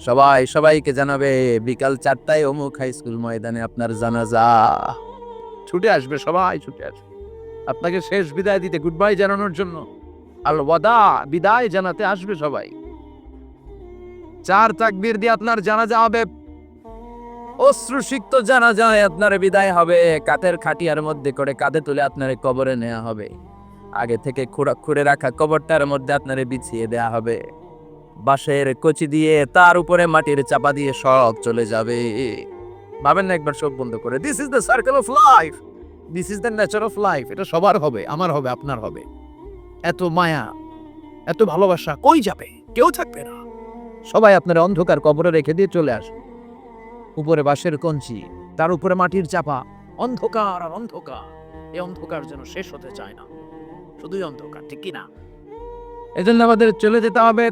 সবাই সবাইকে জানাবে বিকাল চারটায় অমুক হাই স্কুল ময়দানে আপনার জানাজা। ছুটে আসবে সবাই ছুটে আসবে। আপনাকে শেষ বিদায় দিতে গুড বাই জানানোর জন্য। আল ওয়াদা বিদায় জানাতে আসবে সবাই। চার তাকবীর দিয়ে আপনার জানাজা হবে। অশ্রুসিক্ত জানা যায় আপনার বিদায় হবে। কাঠের খাটিয়ার মধ্যে করে কাঁধে তুলে আপনার কবরে নেওয়া হবে। আগে থেকে খুঁড়া খুঁড়ে রাখা কবরটার মধ্যে আপনারে বিছিয়ে দেয়া হবে। বাঁশের কচি দিয়ে তার উপরে মাটির চাপা দিয়ে সব চলে যাবে। ভাবেন না একবার সব বন্ধ করে this is the circle of life this is the nature of life এটা সবার হবে, আমার হবে, আপনার হবে। এত মায়া, এত ভালোবাসা কই যাবে? কেউ থাকবে না। সবাই আপনার অন্ধকার কবরে রেখে দিয়ে চলে আসবে উপরে বাঁশের কঞ্চি, তার উপরে মাটির চাপা, অন্ধকার আর অন্ধকার। এই অন্ধকার যেন শেষ হতে চায় না। শুধুই অন্ধকার, ঠিক কি না? এই আমাদের চলে যেতে হবে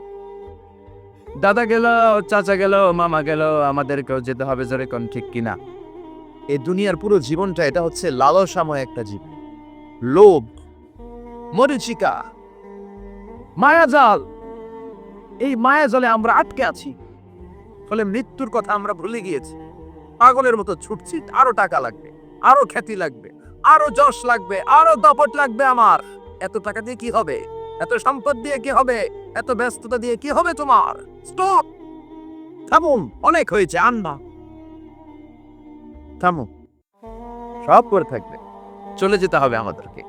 দাদা গেল, চাচা গেল, মামা গেল, আমাদেরকেও যেতে হবে জোরে কোন ঠিক কিনা। এই দুনিয়ার পুরো জীবনটা এটা হচ্ছে লালসাময় একটা জীবন। লোভ, মরিচিকা, মায়াজাল। এই মায়াজালে আমরা আটকে আছি। ফলে মৃত্যুর কথা আমরা ভুলে গিয়েছি। পাগলের মতো ছুটছি, আরও টাকা লাগবে, আরও খ্যাতি লাগবে, আরও যশ লাগবে, আরও দপট লাগবে আমার। এত টাকা দিয়ে কি হবে? এত সম্পদ দিয়ে কি হবে? এত ব্যস্ততা দিয়ে কি হবে তোমার? স্টপ থামুন, অনেক হয়েছে আন্না থামুন সব করে থাকবে। চলে যেতে হবে আমাদেরকে।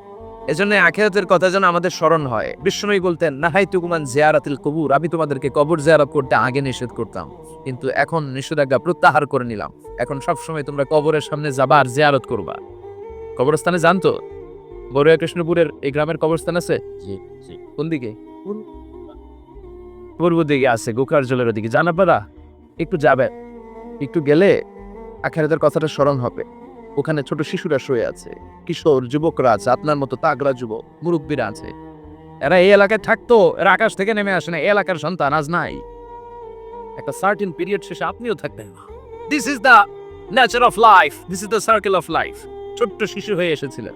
এজন্য আখেরাতের কথা যেন আমাদের স্মরণ হয়। বিষ্ণুই বলতেন নাহাই তুকুমান জিয়ারাতিল কবুর। আমি তোমাদেরকে কবর জিয়ারত করতে আগে নিষেধ করতাম। কিন্তু এখন নিষেধাজ্ঞা প্রত্যাহার করে নিলাম। এখন সবসময় তোমরা কবরের সামনে যাবা আর জিয়ারত করবা। কবরস্থানে জানতো বড়ুয়া কৃষ্ণপুরের এই গ্রামের কবরস্থান আছে? কোন দিকে? পূর্ব দিকে আছে গোকার জলের ওদিকে। জানা পারা একটু যাবে একটু গেলে আখেরাতের কথাটা স্মরণ হবে। ওখানে ছোট শিশুরা শুয়ে আছে। কিশোর যুবকরা আছে আপনার মতো তাগড়া যুবক মুরব্বীরা আছে। এরা এই এলাকায় থাকতো এরা আকাশ থেকে নেমে আসে না। এই এলাকার সন্তান আজ নাই। একটা সার্টিন পিরিয়ড শেষে আপনিও থাকবেন না। This is the nature of life this is the circle of life ছোট্ট শিশু হয়ে এসেছিলেন।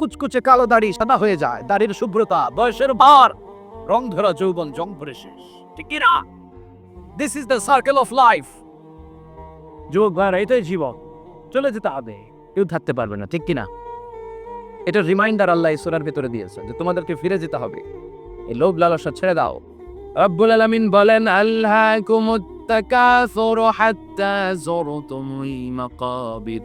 কুচকুচে কালো দাড়ি সাদা হয়ে যায়। দাড়ির শুভ্রতা, বয়সের ভার। রং ধরা যৌবন জং ভরে শেষ। ঠিক না this is the circle of life যুবক ভাইরা এটাই জীবন। চলে যেতে হবে। কেউ থাকতে পারবে না, ঠিক কিনা? এটা রিমাইন্ডার আল্লাহ ইসরার ভিতরে দিয়েছে যে তোমাদেরকে ফিরে যেতে হবে। এই লোভ লালসা ছেড়ে দাও। রব্বুল আলামিন বলেন আল্লাহকুমুত তাকাসুরু হাত্তা যুরতুমুল মাকাবির।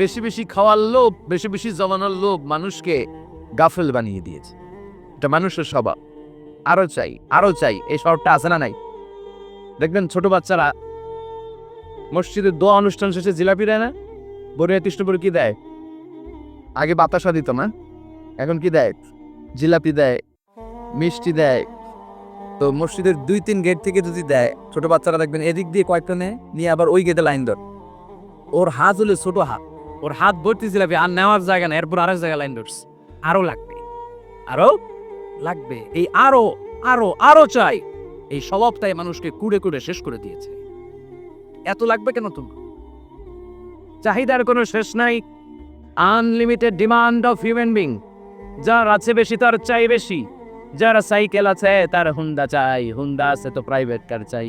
বেশি বেশি খাওয়ার লোভ, বেশি বেশি জমানোর লোভ মানুষকে গাফেল বানিয়ে দিয়েছে। এটা মানুষের স্বভাব। আরও চাই আরও চাই, এই স্বভাবটা আছে না নাই? দেখবেন ছোট বাচ্চারা মসজিদের দোয়া অনুষ্ঠান শেষে জিলাপি দেয় না? বরিয়া কৃষ্ণপুর কি দেয়? আগে বাতাসা দিত না? এখন কি দেয়? জিলাপি দেয়, মিষ্টি দেয়। তো মসজিদের দুই তিন গেট থেকে যদি দেয়, ছোট বাচ্চারা দেখবেন এদিক দিয়ে কয়েকটা নেয়, নিয়ে আবার ওই গেটে লাইন ধর। ওর হাত হলে ছোট হাত। ওর হাত ভর্তি জিলাপি আর নেওয়ার জায়গা না এরপর আরেক জায়গায় লাইন ধরছে। আরও লাগবে আরও লাগবে, এই আরও আরও আরও চাই। এই স্বভাবটাই মানুষকে কুড়ে কুড়ে শেষ করে দিয়েছে। এত লাগবে কেন তুমি চাহিদার কোনো শেষ নাই। Unlimited demand of human being যার আছে বেশি, তার চাই বেশি। যার সাইকেল আছে, তার হুন্ডা চাই। হুন্ডা আছে তো প্রাইভেট কার চাই।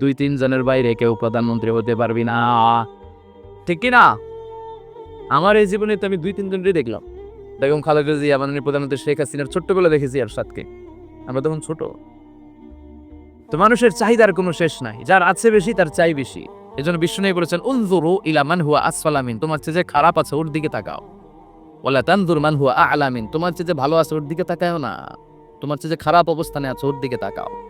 দুই তিন জনের বাইরে কেউ প্রধানমন্ত্রী হতে পারবি না। ঠিক কি না আমার এই জীবনে তো আমি দুই তিনজনেরই দেখলাম। বেগম খালেদা জিয়া, মাননীয় প্রধানমন্ত্রী শেখ হাসিনার ছোট্টবেলা দেখেছি সাথকে আমরা তখন ছোট। তো মানুষের চাহিদার কোনো শেষ নাই। যার আছে বেশি, তার চাই বেশি। এই জন্য বিশ্ব নিয়ে বলেছেন, উনজুরু ইলামান হুয়া আসফালামিন তোমার চেয়ে যে খারাপ আছে, ওর দিকে তাকাও। ওলা তানজুর মান হুয়া আলামিন তোমার চেয়ে যে ভালো আছে, ওর দিকে তাকাও না। তোমার চেয়ে যে খারাপ অবস্থানে আছে, ওর দিকে তাকাও।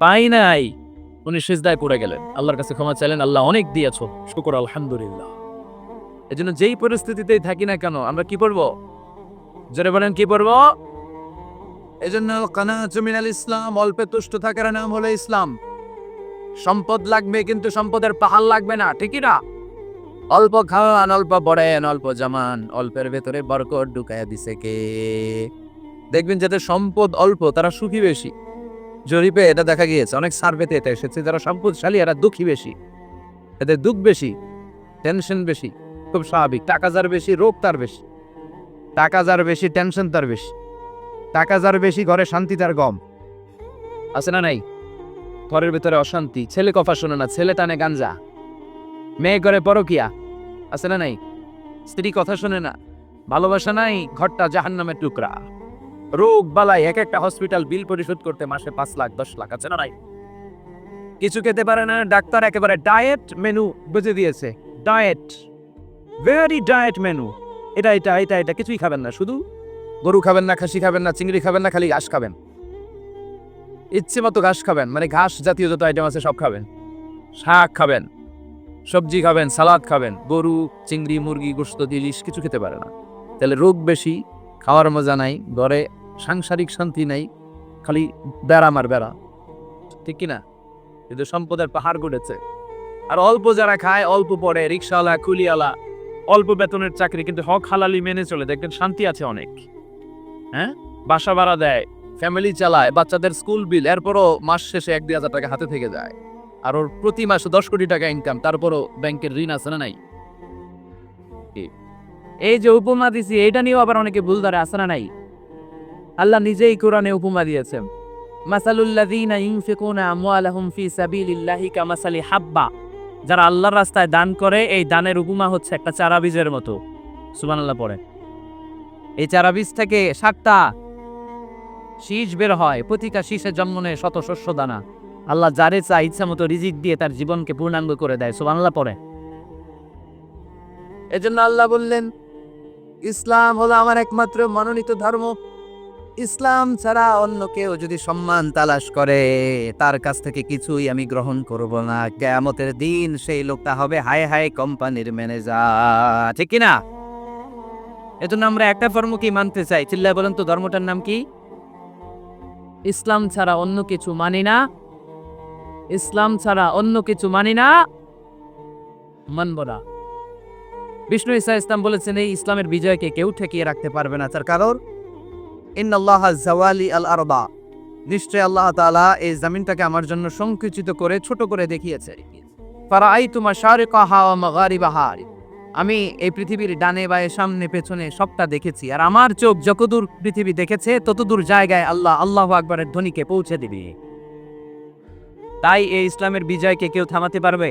পাই নাই, উনি সেজদায় পড়ে গেলেন। আল্লাহর কাছে ক্ষমা চাইলেন, আল্লাহ অনেক দিয়েছ। শুকর, আলহামদুলিল্লাহ। এই জন্য যেই পরিস্থিতিতেই থাকি না কেন, আমরা কি পড়ব? জোরে বলেন, কি পড়ব? এজন্য কানা জমিনাল ইসলাম, অল্পে তুষ্ট থাকার নাম হলো ইসলাম। সম্পদ লাগবে, কিন্তু সম্পদের পাহাড় লাগবে না ঠিকই না? অল্প খাওয়ান, অল্প পড়েন, অল্প জামান, অল্পের ভেতরে বরকত ঢুকাইয়া দিছে কে? দেখবেন যাদের সম্পদ অল্প, তারা সুখী বেশি। জরিপে এটা দেখা গিয়েছে। অনেক সার্ভেতে এটা এসেছে। যারা সম্পদশালী, এরা দুঃখী বেশি। এদের দুঃখ বেশি টেনশন বেশি, খুব স্বাভাবিক। টাকা যার বেশি, রোগ তার বেশি। টাকা যার বেশি টেনশন তার বেশি। টাকা যার বেশি, ঘরে শান্তি তার কম আছে না নাই? ঘরের ভিতরে অশান্তি। ছেলে কথা শোনে না, ছেলে টানে গাঞ্জা। মেয়ে করে পরকিয়া। আছে না নাই? স্ত্রী কথা শোনে না। ভালোবাসা নাই, ঘরটা জাহান্নামের টুকরা। রোগ বালাই এক একটা হসপিটাল বিল পরিশোধ করতে মাসে পাঁচ লাখ, দশ লাখ, আছে না কিছু খেতে পারে না, ডাক্তার একেবারে ডায়েট মেনু বুঝে দিয়েছে। Diet, very diet menu. এটা এটা এটা এটা কিছুই খাবেন না, শুধু গরু খাবেন না, খাসি খাবেন না, চিংড়ি খাবেন না, খালি ঘাস খাবেন। ইচ্ছে মতো ঘাস খাবেন মানে ঘাস জাতীয় যত আইটেম আছে সব খাবেন। শাক খাবেন, সবজি খাবেন, সালাদ খাবেন, গরু, চিংড়ি, মুরগি গোস্ত ইলিশ কিছু খেতে পারে না। তাহলে রোগ বেশি খাওয়ার মজা নাই, ঘরে সাংসারিক শান্তি নাই, খালি বেড়া মার বেড়া। ঠিক কিনা? কিন্তু সম্পদের পাহাড় গড়েছে। আর অল্প যারা খায়, অল্প পড়ে, রিক্সাওয়ালা কুলিওয়ালা অল্প বেতনের চাকরি, কিন্তু হক হালালি মেনে চলে। দেখবেন শান্তি আছে অনেক। হ্যাঁ? বাসা ভাড়া দেয় ফ্যামিলি চালায়, বাচ্চাদের স্কুল বিল এরপরও মাস শেষে এক দুই হাজার টাকা হাতে থেকে যায়। আর ওর প্রতি মাসে দশ কোটি টাকা ইনকাম তারপরও ব্যাংকের ঋণ আছে না নাই? এই যে উপমা দিছি এটা নিয়েও আবার অনেকে ভুল ধরে, আছে না নাই? আল্লাহ নিজেই কোরআনে উপমা দিয়েছেন। মাসালুল্লাযীনা ইউনফিকুনা আমওয়ালাহুম ফি সাবিলিল্লাহি কামাসালি হাব্বা। যারা আল্লাহর রাস্তায় দান করে, এই দানের উপমা হচ্ছে একটা চারা বীজের মতো। সুবহানাল্লাহ পড়ে এই চারা বীজ থেকে সাতটা শীষ বের হয়, প্রতিটা শীষে জন্ম নেয় শত শস্য দানা। আল্লাহ যারে চা ইচ্ছা মতো রিজিক দিয়ে তার জীবনকে পূর্ণাঙ্গ করে দেয়, সুবহানাল্লাহ পড়ে এজন্য আল্লাহ বললেন ইসলাম হলো আমার একমাত্র মনোনীত ধর্ম। ইসলাম ছাড়া অন্য কেউ যদি সম্মান তালাশ করে, তার কাছ থেকে কিছুই আমি গ্রহণ করব না। কেয়ামতের দিন সেই লোকটা হবে হাই হাই কোম্পানির ম্যানেজার। ঠিক কি না এজন্য আমরা একটা ধর্ম কি মানতে চাই? চিল্লায় বলেন তো, ধর্মটার নাম কি? ইসলাম ছাড়া অন্য কিছু মানি না। ইসলাম ছাড়া অন্য কিছু মানি না। মানব না। বিষ্ণু ইসা ইসলাম বলেছেন, এই ইসলামের বিজয়কে কেউ ঠেকিয়ে রাখতে পারবে না। তার কারণ, ইন্নাল্লাহ জাওয়ালি আল আরবা নিশ্চয় আল্লাহ তাআলা এই জামিনটাকে আমার জন্য সংকুচিত করে, ছোট করে দেখিয়েছে। ফারাআইতু মাশারিকাহা ওয়া মাগারিবাহা। আমি এই পৃথিবীর ডানে বায়ে সামনে পেছনে সবটা দেখেছি, আর আমার চোখ যতদূর পৃথিবী দেখেছে, ততদূর জায়গায় আল্লাহ আল্লাহ আকবরের ধ্বনিকে পৌঁছে দিবে। তাই এই ইসলামের বিজয়কে কেউ থামাতে পারবে?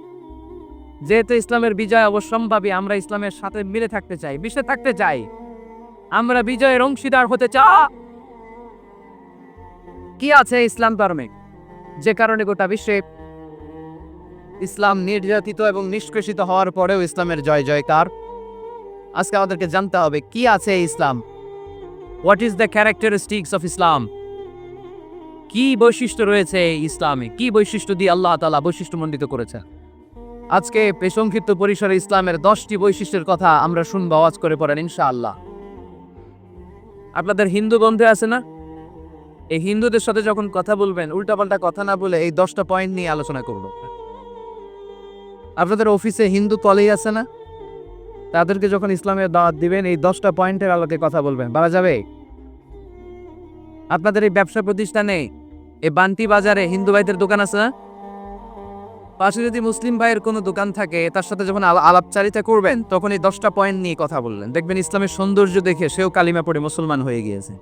যেহেতু ইসলামের বিজয় অবশ্যম্ভাবী, আমরা ইসলামের সাথে মিলে থাকতে চাই, মিশে থাকতে চাই। আমরা বিজয়ের অংশীদার হতে চা কি আছে ইসলাম ধর্মে? যে কারণে গোটা বিশ্বে ইসলাম নির্যাতিত এবং নিষ্কৃষিত হওয়ার পরেও ইসলামের জয় জয়কার। আজকে আমাদেরকে জানতে হবে, কি আছে ইসলাম? What is the characteristics of Islam কি বৈশিষ্ট্য রয়েছে ইসলামে? কি বৈশিষ্ট্য দিয়ে আল্লাহ তালা বৈশিষ্ট্যমণ্ডিত করেছেন? আজকে সংক্ষিপ্ত পরিসরে ইসলামের দশটি বৈশিষ্ট্যের কথা আমরা শুনব, আওয়াজ করে পড়েন, ইনশাআল্লাহ। আপনাদের হিন্দু বন্ধু আছে না? এই হিন্দুদের সাথে যখন কথা বলবেন, উল্টাপাল্টা কথা না বলে এই দশটা পয়েন্ট নিয়ে আলোচনা করব। আপনাদের অফিসে হিন্দু কলেজ আছে না? তাদেরকে যখন ইসলামের দাওয়াত দিবেন, এই দশটা পয়েন্টের আলোকে কথা বলবেন। পারা যাবে? আপনাদের এই ব্যবসা প্রতিষ্ঠানে, এই বান্তি বাজারে হিন্দু ভাইদের দোকান আছে না? পাশে যদি মুসলিম ভাইয়ের কোনো দোকান থাকে, তার সাথে যখন আলা- আলাপচারিতা করবেন, তখন এই দশটা পয়েন্ট নিয়ে কথা বললেন। দেখবেন ইসলামের সৌন্দর্য দেখে সেও কালিমা পড়ে মুসলমান হয়ে গিয়েছে।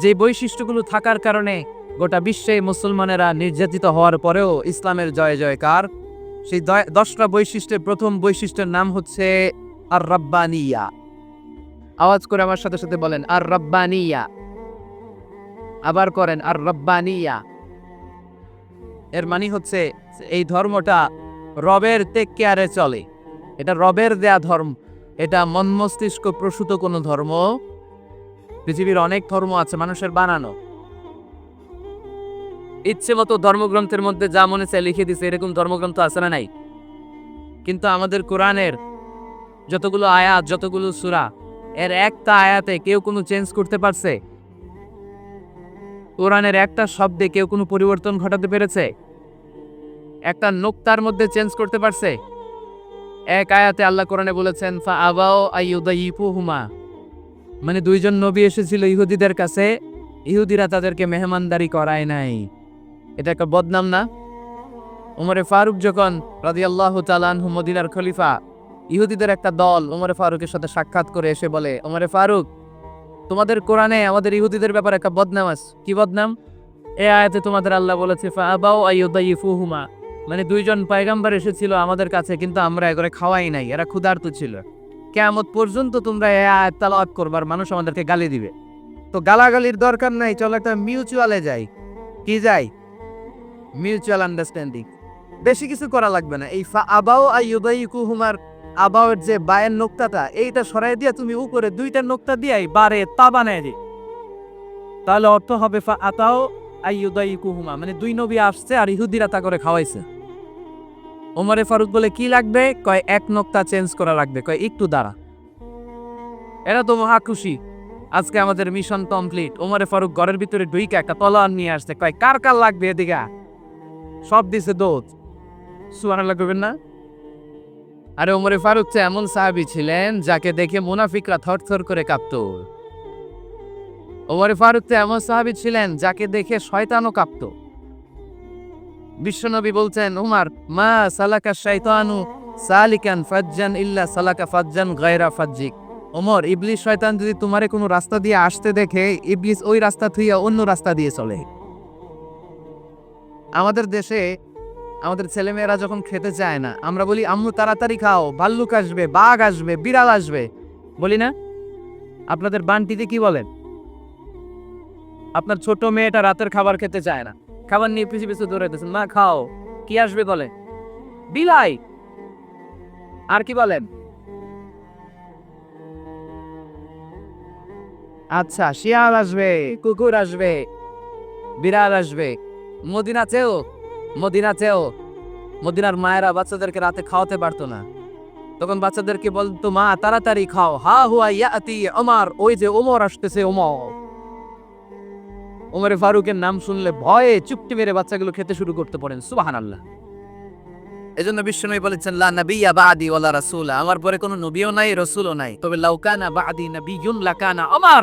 যে বৈশিষ্ট্যগুলো থাকার কারণে গোটা বিশ্বে মুসলমানেরা নির্যাতিত হওয়ার পরেও ইসলামের জয় জয়কার। সেই দশটা বৈশিষ্ট্যের প্রথম বৈশিষ্ট্যের নাম হচ্ছে আর রব্বানিয়া আওয়াজ করে আমার সাথে সাথে বলেন আর রব্বানিয়া আবার করেন আর রব্বানিয়া এর মানে হচ্ছে এই ধর্মটা রবের টেক কেয়ারে চলে। এটা রবের দেয়া ধর্ম। এটা মন মস্তিষ্ক প্রসূত কোনো ধর্ম। পৃথিবীর অনেক ধর্ম আছে, মানুষের বানানো। ইচ্ছে মতো ধর্মগ্রন্থের মধ্যে যা মনে চায় লিখে দিছে, এরকম ধর্মগ্রন্থ আছে না নাই? কিন্তু আমাদের কোরআনের যতগুলো আয়াত, যতগুলো সূরা, এর একটা আয়াতে কেউ কোনো চেঞ্জ করতে পারছে? কোরআনের একটা শব্দে কেউ কোনো পরিবর্তন ঘটাতে পেরেছে? একটা নোক্তার মধ্যে চেঞ্জ করতে পারছে। এক আয়াতে আল্লাহ কোরআনে বলেছেন ফা আবাও আইয়ুদাইফুহুমা মানে দুইজন নবী এসেছিল ইহুদিদের কাছে, ইহুদিরা তাদেরকে মেহমানদারি করায় নাই। এটা একটা বদনাম না? উমরে ফারুক যখন রাদিয়াল্লাহ তালানহু মদিনার খলিফা, ইহুদিদের একটা দল উমরে ফারুকের সাথে সাক্ষাৎ করে এসে বলে, উমরে ফারুক, তোমাদের কোরআনে আমাদের ইহুদিদের ব্যাপারে একটা বদনাম আছে। কি বদনাম? এ আয়াতে তোমাদের আল্লাহ বলেছে ফা আবাও ফাআবাউ আইয়ুদাইফুহুমা মানে দুইজন পায়গাম্বার এসেছিল আমাদের কাছে, কিন্তু আমরা এগুলো খাওয়াই নাই, এরা ক্ষুধার্ত ছিল। কেয়ামত পর্যন্ত তোমরা এ করবার মানুষ আমাদেরকে গালি দিবে। তো গালাগালির দরকার নাই, চলো একটা মিউচুয়ালে যাই। কি যাই? মিউচুয়াল আন্ডারস্ট্যান্ডিং বেশি কিছু করা লাগবে না। এই আবাও আইয়ুদাইকু হুমার আবাওয়ের যে বায়ের নোক্তাটা, এইটা সরাই দিয়া তুমি উপরে দুইটা নোক্তা দিয়াই বারে তা বানায় দি তাহলে অর্থ হবে ফা আতাও আইয়ুদাইকুহুমা মানে দুই নবী আসছে আর ইহুদিরা তা করে খাওয়াইছে। ওমরে ফারুক বলে, কি লাগবে? কয়, এক নোক্তা চেঞ্জ করা লাগবে। কয়, একটু দাঁড়া। এরা তো মহা খুশি। আজকে আমাদের মিশন কমপ্লিট। ওমরে ফারুক ঘরের ভিতরে ঢুইকা একটা তলোয়ার নিয়ে আসছে। কয়, কার কার লাগবে এদিকে? সব দিছে দোষ। সুবহানাল্লাহ কইবেন না? আরে ওমরে ফারুক তো এমন সাহাবী ছিলেন, যাকে দেখে মুনাফিকরা থরথর করে কাঁপত। ওমরে ফারুক তো এমন সাহাবী ছিলেন, যাকে দেখে শয়তানও কাঁপত। বিশ্বনবী বলছেন, উমার, মা সালাকা শয়তানু সালিকান ফাজ্জান ইল্লা সালাকা ফাজ্জান গায়রা ফাজ্জিক। ওমর, ইবলিস, শয়তান যদি তোমারে কোনো রাস্তা দিয়ে আসতে দেখে, ইবলিস ওই রাস্তা থুইয়া অন্য রাস্তা দিয়ে চলে। আমাদের দেশে আমাদের ছেলেমেয়েরা যখন খেতে চায় না, আমরা বলি, আম্মু, তাড়াতাড়ি খাও, ভাল্লুক আসবে, বাঘ আসবে, বিড়াল আসবে। বলি না? আপনাদের বানটিতে কি বলেন? আপনার ছোট মেয়েটা রাতের খাবার খেতে চায় না। খাবার নিয়ে পিছু পিছু দৌড়াইতেছেন। মা, খাও। কি আসবে বলে? বিলাই! আর কি বলেন? আচ্ছা শিয়াল আসবে, কুকুর আসবে, বিড়াল আসবে। মদিনাতেও মদিনাতেও মদিনার মায়েরা বাচ্চাদেরকে রাতে খাওয়াতে পারতো না। তখন বাচ্চাদেরকে বলতো, মা, তাড়াতাড়ি খাও। হা হুয়া ইয়াতি ওমর। ওই যে ওমর আসতেছে, ওমর। ওমরে ফারুকের নাম শুনলে ভয়ে চুপটি মেরে বাচ্চাগুলো খেতে শুরু করতে পারেন। সুবাহান আল্লাহ এজন্য বিশ্বনবী বলেছেন, লা নাবিয়্যা বাদি ওয়ালা রাসূলা। আমার পরে কোনো নবীও নাই, রসুলও নাই। তবে লাউকানা বাদি নাবিয়ুন লাকানা আমার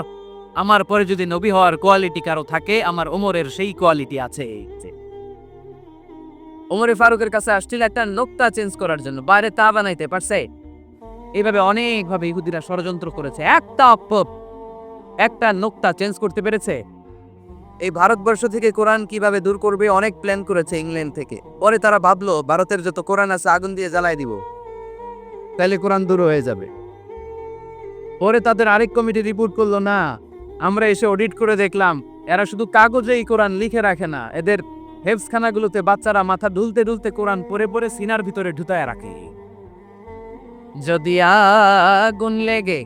আমার পরে যদি নবী হওয়ার কোয়ালিটি কারও থাকে, আমার ওমরের সেই কোয়ালিটি আছে। ওমরে ফারুকের কাছে আসছিল একটা নোক্তা চেঞ্জ করার জন্য, বাইরে তা বানাইতে পারছে। এইভাবে অনেকভাবে ইহুদিরা ষড়যন্ত্র করেছে। একটা একটা নোক্তা চেঞ্জ করতে পেরেছে। এই ভারতবর্ষ থেকে কোরআন কীভাবে দূর করবে অনেক প্ল্যান করেছে ইংল্যান্ড থেকে। পরে তারা ভাবলো, ভারতের যত কোরআন আছে, আগুন দিয়ে জ্বালাই দিব। তাহলে কোরআন দূর হয়ে যাবে। পরে তাদের আরেক কমিটি রিপোর্ট করল, না, আমরা এসে অডিট করে দেখলাম, এরা শুধু কাগজেই কোরআন লিখে রাখে না। এদের হেফসখানাগুলোতে বাচ্চারা মাথা ঢুলতে ঢুলতে কোরআন পরে পরে সিনার ভিতরে ঢুতায় রাখে। যদি আগুন লেগে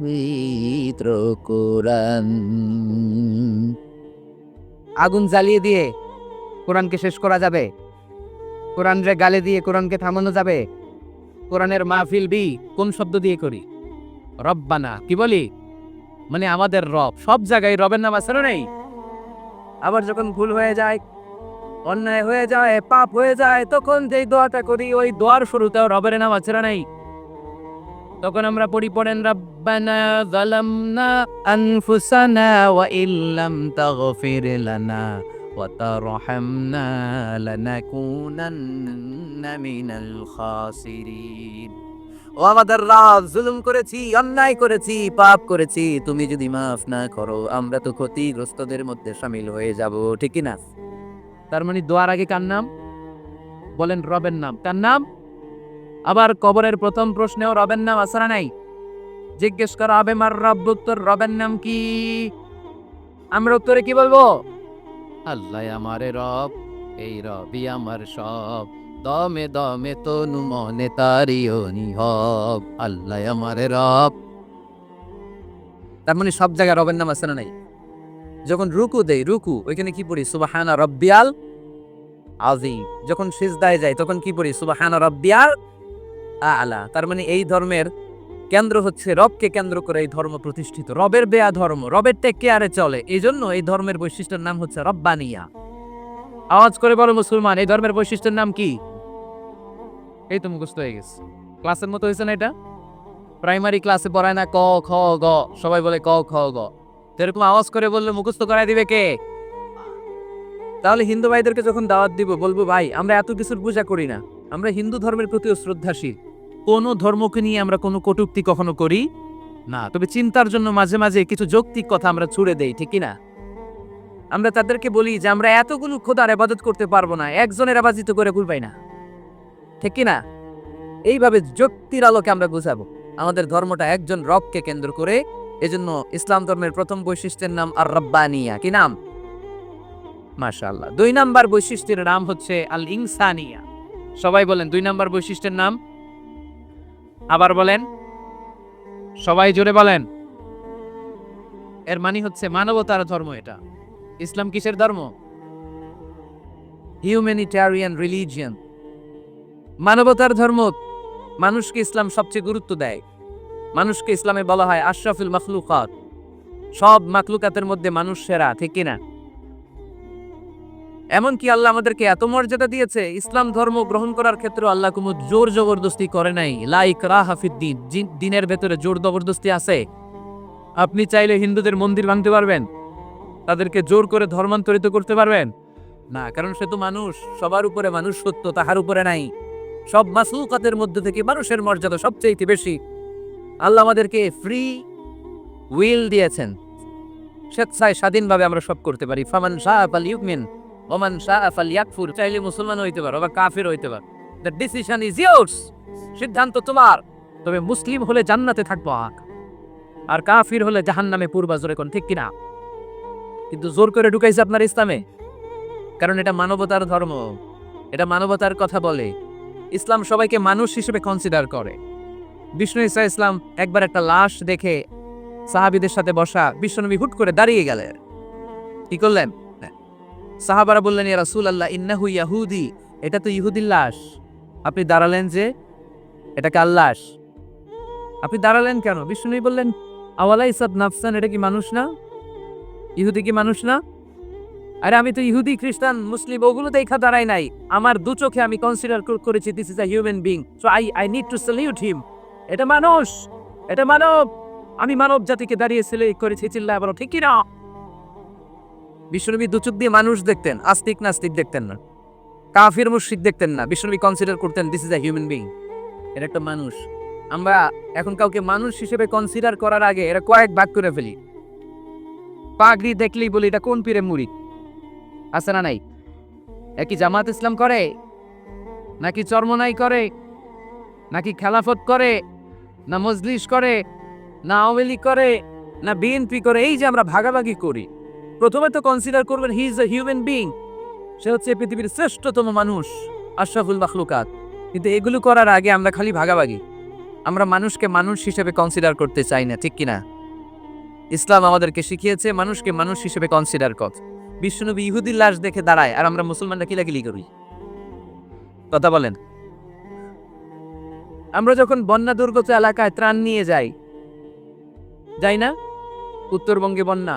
পবিত্র কোরআন। আগুন জ্বালিয়ে দিয়ে কোরআনকে শেষ করা যাবে। কোরআনরে গালে দিয়ে কোরআনকে থামানো যাবে। কোরআনের মাহফিল বি কোন শব্দ দিয়ে করি? রব্বানা, কি বলি? মানে আমাদের রব, সব জায়গায় রবের নাম আছে নেই? আবার যখন ভুল হয়ে যায়, অন্যায় হয়ে যায়, পাপ হয়ে যায়, তখন যেই দোয়াটা করি, ওই দোয়ার শুরুতেও রবের নাম আছে নেই? তখন আমরা পড়ি, পড়েন, রব্বানা যালামনা আনফুসানা ওয়া ইল্লাম তাগফির লানা ওয়া তারহামনা লানাকুনান্না মিনাল খাসিরিন। ও আমাদের রব, জুলুম করেছি, অন্যায় করেছি, পাপ করেছি, তুমি যদি মাফ না করো, আমরা তো ক্ষতিগ্রস্তদের মধ্যে সামিল হয়ে যাব, ঠিক না? তার মানে দোয়ার আগে কার নাম? বলেন রবের নাম। কার নাম? আবার কবরের প্রথম প্রশ্নেও রবের নাম না নাই। জিজ্ঞেস করা হবে মার রব, উত্তর রবের নাম কি? আমরা উত্তরে কি বলব? আল্লাহ আমারে রব, এই রবি আমার সব। দমে দমে তনু মনে তারি হব আল্লাহ আমারে রব। তার মানে সব জায়গায় রবের নাম আছে না নাই। যখন রুকু দেই, রুকু, ওইখানে কি পড়ি? সুবাহানা রব্বিয়াল আজিম। যখন সিজদায় যায় তখন কি পড়ি? সুবাহানা রব্বিয়াল আলা। তার মানে এই ধর্মের কেন্দ্র হচ্ছে রবকে কেন্দ্র করে এই ধর্ম প্রতিষ্ঠিত। রবের বেয়া ধর্ম, রবের টেক কেয়ারে চলে? এই জন্য এই ধর্মের বৈশিষ্ট্যের নাম হচ্ছে রব্বানিয়া। আওয়াজ করে বলো মুসলমান, এই ধর্মের বৈশিষ্ট্যের নাম কি? এই তো মুখস্থ হয়ে গেছে। ক্লাসের মতো হয়েছে না এটা? প্রাইমারি ক্লাসে পড়ায় না ক, খ, গ। সবাই বলে ক, খ, গ। এরকম আওয়াজ করে বললে মুখস্থ করাই দিবে কে? তাহলে হিন্দু ভাইদেরকে যখন দাওয়াত দিব, বলব, ভাই, আমরা এত কিছুর পূজা করি না। আমরা হিন্দু ধর্মের প্রতিও শ্রদ্ধাশীল। কোনো ধর্মকে নিয়ে আমরা কোনো কটূক্তি কখনো করি? না, তবে চিন্তার জন্য মাঝে মাঝে কিছু যৌক্তিক কথা আমরা ছুড়ে দেই, ঠিক না? আমরা তাদেরকে বলি যে আমরা এতগুলো খোদার আবাদত করতে পারব না, একজনের আবাদিত করে ঘুরবাই না। ঠিক না? এইভাবে যুক্তির আলোকে আমরা বুঝাবো আমাদের ধর্মটা একজন রবকে কেন্দ্র করে, এজন্য ইসলাম ধর্মের প্রথম বৈশিষ্ট্যের নাম আর রব্বানিয়া কি নাম? মাশাআল্লাহ। দুই নাম্বার বৈশিষ্ট্যের নাম হচ্ছে আল ইনসানিয়া সবাই বলেন, দুই নাম্বার বৈশিষ্ট্যের নাম? আবার বলেন, সবাই জোরে বলেন। এর মানে হচ্ছে মানবতার ধর্ম এটা। ইসলাম কিসের ধর্ম? হিউম্যানিটারিয়ান রিলিজিয়ান মানবতার ধর্ম মানুষকে ইসলাম সবচেয়ে গুরুত্ব দেয়। মানুষকে ইসলামে বলা হয় আশরাফুল মখলুকাত। সব মাখলুকাতের মধ্যে মানুষ সেরা, ঠিক কিনা? এমনকি আল্লাহ আমাদেরকে এত মর্যাদা দিয়েছে, ইসলাম ধর্ম গ্রহণ করার ক্ষেত্রে আল্লাহ কোনো জোর জবরদস্তি করে নাই। লাইক রাহাফিদ্দিন দিনের ভেতরে জোর জবরদস্তি আছে। আপনি চাইলে হিন্দুদের মন্দির ভাঙতে পারবেন, তাদেরকে জোর করে ধর্মান্তরিত করতে পারবেন। না, কারণ সে তো মানুষ, সবার উপরে মানুষ সত্য, তাহার উপরে নাই। সব মাসলুকাতের মধ্যে থেকে মানুষের মর্যাদা সবচেয়ে বেশি। আল্লাহ আমাদেরকে ফ্রি উইল দিয়েছেন। স্বেচ্ছায় স্বাধীনভাবে আমরা সব করতে পারি। ফামান শাহ আল ওমান শাহ আল ইয়াকফুর চাইলে মুসলমান হইতে পারো বা কাফির হইতে পারো। দ্য ডিসিশন ইজ ইয়োর্স সিদ্ধান্ত তোমার। তবে মুসলিম হলে জান্নাতে থাকব আক আর কাফির হলে জাহান্নামে পূর্বা জোরে কোন, ঠিক কিনা? কিন্তু জোর করে ঢুকাইছে আপনার ইসলামে? কারণ এটা মানবতার ধর্ম। এটা মানবতার কথা বলে। ইসলাম সবাইকে মানুষ হিসেবে কনসিডার করে। বিষ্ণু ইসা ইসলাম একবার একটা লাশ দেখে সাহাবিদের সাথে বসা বিশ্বনবী হুট করে দাঁড়িয়ে গেলেন। কি করলেন? সাহাবারা বললেন, ইয়া রাসূল আল্লাহ ইন্নাহু ইয়াহুদি। এটা তো ইহুদির লাশ। আপনি দাঁড়ালেন যে এটা কার লাশ? আপনি দাঁড়ালেন কেন? বিষ্ণুনবী বললেন আওয়ালা ইসাদ নাফসান, এটা কি মানুষ না? ইহুদি কি মানুষ না? আরে, আমি তো ইহুদি, খ্রিস্টান, মুসলিম ওগুলো দেখা দাঁড়াই নাই। আমার দু চোখে আমি কনসিডার করেছি this is a human being so I I need to salute him এটা মানুষ, এটা মানব। আমি মানব জাতিকে দাঁড়িয়ে ছেলে করেছি, চিল্লায় বলো, ঠিক না? বিশ্বনবী দু চোখ দিয়ে মানুষ দেখতেন, আস্তিক নাস্তিক দেখতেন না। কাফির, মুশরিক দেখতেন না। বিশ্বনবী কনসিডার করতেন this is a human being এটা একটা মানুষ। আমরা এখন কাউকে মানুষ হিসেবে কনসিডার করার আগে এরা কয়েক ভাগ করে ফেলি। পাগড়ি দেখলেই বলি, এটা কোন পীরে মুড়ি? আছে না নাই? একই জামাত ইসলাম করে? নাকি চর্মনাই করে? নাকি খেলাফত করে? না মজলিস করে? না আওয়ামী করে? না বিএনপি করে? এই যে আমরা ভাগাভাগি করি। প্রথমে তো কনসিডার করবেন he is a human being সে হচ্ছে পৃথিবীর শ্রেষ্ঠতম মানুষ, আশরাফুল মাখলুকাত। কিন্তু এগুলো করার আগে আমরা খালি ভাগাভাগি। আমরা মানুষকে মানুষ হিসেবে কনসিডার করতে চাই না, ঠিক কিনা? ইসলাম আমাদেরকে শিখিয়েছে, মানুষকে মানুষ হিসেবে কনসিডার কর। বিশ্বনবী ইহুদির লাশ দেখে দাঁড়ায়, আর আমরা মুসলমানরা কিলাকিলি করি। কথা বলেন। আমরা যখন বন্যা দুর্গত এলাকায় ত্রাণ নিয়ে যাই যাই না? উত্তরবঙ্গে বন্যা।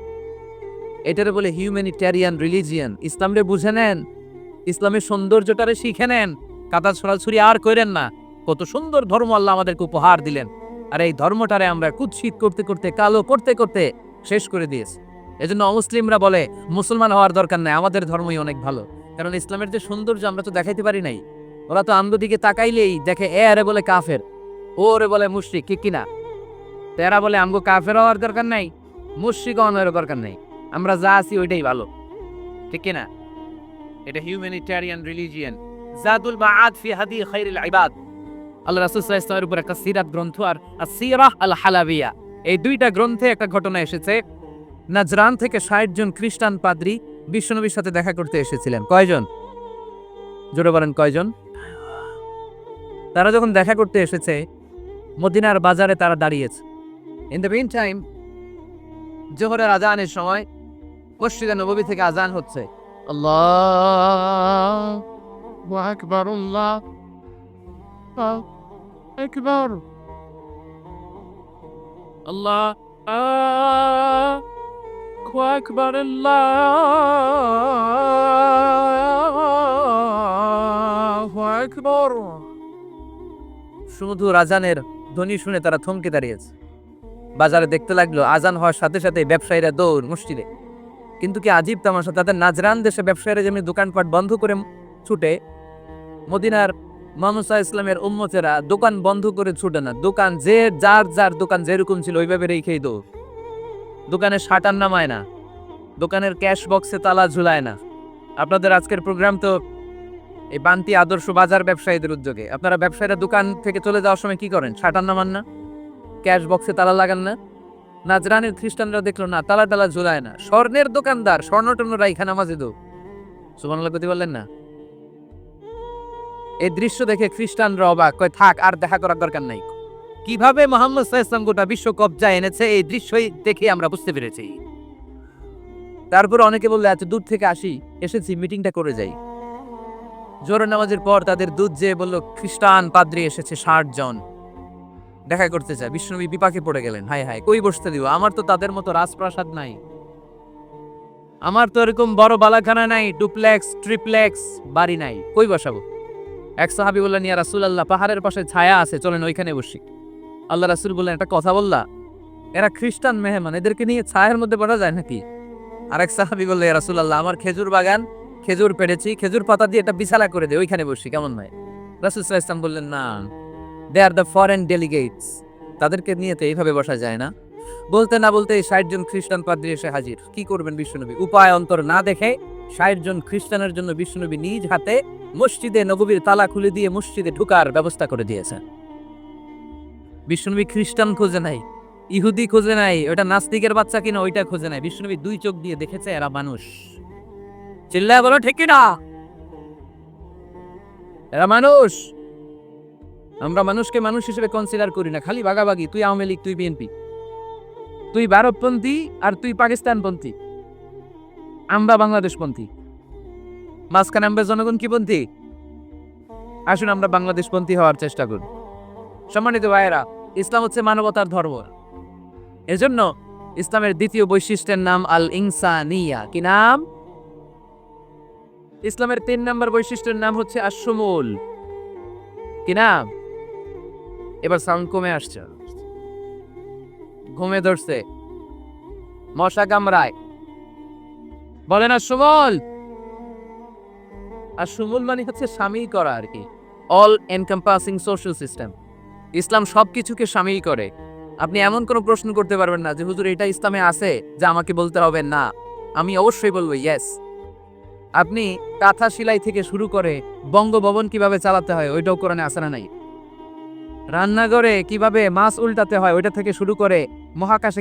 এটারে বলে হিউম্যানিটেরিয়ান রিলিজিয়ান ইসলামরে বুঝে নেন, ইসলামের সৌন্দর্যটারে শিখে নেন। কাদা ছড়াছড়ি আর করেন না, কত সুন্দর ধর্ম আল্লাহ আমাদেরকে উপহার দিলেন। আর এই ধর্মটারে আমরা কুৎসিত করতে করতে, কালো করতে করতে শেষ করে দিয়েছি। এজন্য অমুসলিমরা বলে, মুসলমান হওয়ার দরকার নাই, আমাদের ধর্মই অনেক ভালো। কারণ ইসলামের যে সৌন্দর্য আমরা তো দেখাইতে পারি নাই, ওরা তো আমগো দিকে তাকাইলেই দেখে, এ, আরে বলে কাফের, ও ওরে বলে মুশরিক কি কিনা? তেরা বলে, আমগো কাফের হওয়ার দরকার নাই মুশরিক হওয়ার দরকার নাই। আমরা যা আছি ওইটাই ভালো। ঠিক কিনা? এটা হিউম্যানিটেরিয়ান রিলিজিয়ান জাদুল মাআদ ফি হাদি খাইরুল ইবাদ। আল্লাহ রাসূল সাল্লাল্লাহু আলাইহি উপর একটা সিরাত গ্রন্থ আর আসিরাহ আল হালাবিয়া এই দুইটা গ্রন্থে একটা ঘটনা এসেছে। নাজরান থেকে ষাট জন খ্রিস্টান পাদ্রী বিশ্বনবীর সাথে দেখা করতে এসেছিলেন। কয়জন? জোরে বলেন কয়জন? তারা যখন দেখা করতে এসেছে, মদিনার বাজারে তারা দাঁড়িয়েছে। ইন দ্য মিন টাইম জোহরের আজানের সময় মসজিদে নবী থেকে আজান হচ্ছে। আল্লাহ আকবার আল্লাহ। আকবার। আল্লাহ আকবার আল্লাহ আকবার। শুধু আজানের ধ্বনি শুনে তারা থমকে দাঁড়িয়েছে। বাজারে দেখতে লাগল আজান হওয়ার সাথে সাথে ব্যবসায়ীরা দৌড় মসজিদে। কিন্তু কি আজীব তামাশা? তাদের নাজরান দেশে ব্যবসায়ীরা যেমনি দোকানপাট বন্ধ করে ছুটে, মদিনার মামুসা ইসলামের উম্মতেরা দোকান বন্ধ করে ছুটে না। দোকান যে যার যার দোকান যেরকম ছিল ওইভাবে রেখেই দৌড়। দোকানে শাটার নামায় না। দোকানের ক্যাশ বক্সে তালা ঝুলায় না। আপনাদের আজকের প্রোগ্রাম তো এই বান্তি আদর্শ বাজার ব্যবসায়ীদের উদ্যোগে। আপনারা ব্যবসায়ীরা দোকান থেকে চলে যাওয়ার সময় কি করেন? শাটার নামান না? ক্যাশ বক্সে তালা লাগান না? নাজরানের খ্রিস্টানরা দেখল, না, তালা তালা ঝুলায় না। স্বর্ণের দোকানদার, স্বর্ণ টর্ণ রাইখা নামাজে দো। সুবহানাল্লাহ কতি বললেন না? এই দৃশ্য দেখে খ্রিস্টানরা অবাক, কয়, থাক, আর দেখা করার দরকার নাই। কীভাবে মোহাম্মদ সাল্লাম গোটা বিশ্ব কবজায় এনেছে, এই দৃশ্যই দেখে আমরা বুঝতে পেরেছি। তারপর অনেকে বলল, এত দূর থেকে আসি, এসেছি, মিটিংটা করে যাই। জোর নামাজের পর তাদের দুধ যে বলল, খ্রিস্টান পাদ্রী এসেছে ষাট জন। দেখা করতে চায়। বিষ্ণুবী বিপাকে পড়ে গেলেন। হাই হাই কই বসতে দিব? আমার তো তাদের মতো রাজপ্রাসাদ নাই। আমার তো এরকম বড় বালাখানা নাই, ডুপ্লেক্স, ট্রিপ্লেক্স, বাড়ি নাই। কই বসাবো? এক সাহাবি বললেন ইয়া রাসুল আল্লাহ পাহাড়ের পাশে ছায়া আছে, চলেন ওইখানে বসি। আল্লাহ রাসুল বললেন, একটা কথা বললা? এরা খ্রিস্টান মেহমান, এদেরকে নিয়ে ছায়ের মধ্যে পড়া যায় নাকি? আরেক সাহাবি বললে, ইয়া রাসুল আল্লাহ আমার খেজুর বাগান, খেজুর পেড়েছি, খেজুর পাতা দিয়ে একটা বিছালা করে দে, ওইখানে বসি, কেমন নয় রাসুল আলাইহি ওয়াসাল্লাম বললেন, না they are the foreign delegates তাদেরকে নিয়ে তো এইভাবে বসা যায় না। বলতে না বলতে ষাট জন খ্রিস্টান পাদ্রী এসে হাজির। কি করবেন বিশ্বনবী? উপায় অন্তর না দেখে ষাট জন খ্রিস্টানের জন্য বিশ্বনবী নিজ হাতে মসজিদে নববীর তালা খুলে দিয়ে মসজিদে ঢুকার ব্যবস্থা করে দিয়েছেন। বিশ্বনবী খ্রিস্টান খোঁজে নাই, ইহুদি খোঁজে নাই, ওটা নাস্তিকের বাচ্চা কিনা ওইটা খোঁজে নাই। বিশ্বনবী দুই চোখ দিয়ে দেখেছে এরা মানুষ। চিল্লায় বলো, ঠিক না এরা মানুষ। আমরা মানুষকে মানুষ হিসেবে কনসিডার করি না, খালি বাগাবাগি তুই আওয়ামী লীগ, তুই বিএনপি। তুই ভারতপন্থী আর তুই পাকিস্তানপন্থী। আমরা বাংলাদেশপন্থী। মাঝখানে আমরা জনগণ কি পন্থী? আসুন আমরা বাংলাদেশপন্থী হওয়ার চেষ্টা করি। সম্মানিত ভাইয়েরা, ইসলাম হচ্ছে মানবতার ধর্ম। এজন্য ইসলামের দ্বিতীয় বৈশিষ্ট্যের নাম আল ইনসানিয়া কি নাম? ইসলামের তিন নম্বর বৈশিষ্ট্যের নাম হচ্ছে আসমুল কি নাম? এবার সাউন্ড কমে আসছে। ঘুমে ধরছে। মশা কামড়ায়। বলে না, সুমল! আর সুমুল মানে হচ্ছে স্বামী করা আর কি। All encompassing social system Islam সব কিছুকে সামিল করে। আপনি এমন কোনো প্রশ্ন করতে পারবেন না যে, হুজুর, এটা ইসলামে আছে যা আমাকে বলতে হবে? না। আমি অবশ্যই বলব ইয়েস আপনি কাঁথা সেলাই থেকে শুরু করে বঙ্গভবন কীভাবে চালাতে হয়, ওইটাও কোরআনে আসে না নাই? রান্নাঘরে কীভাবে মাছ উল্টাতে হয় ওইটা থেকে শুরু করে মহাকাশে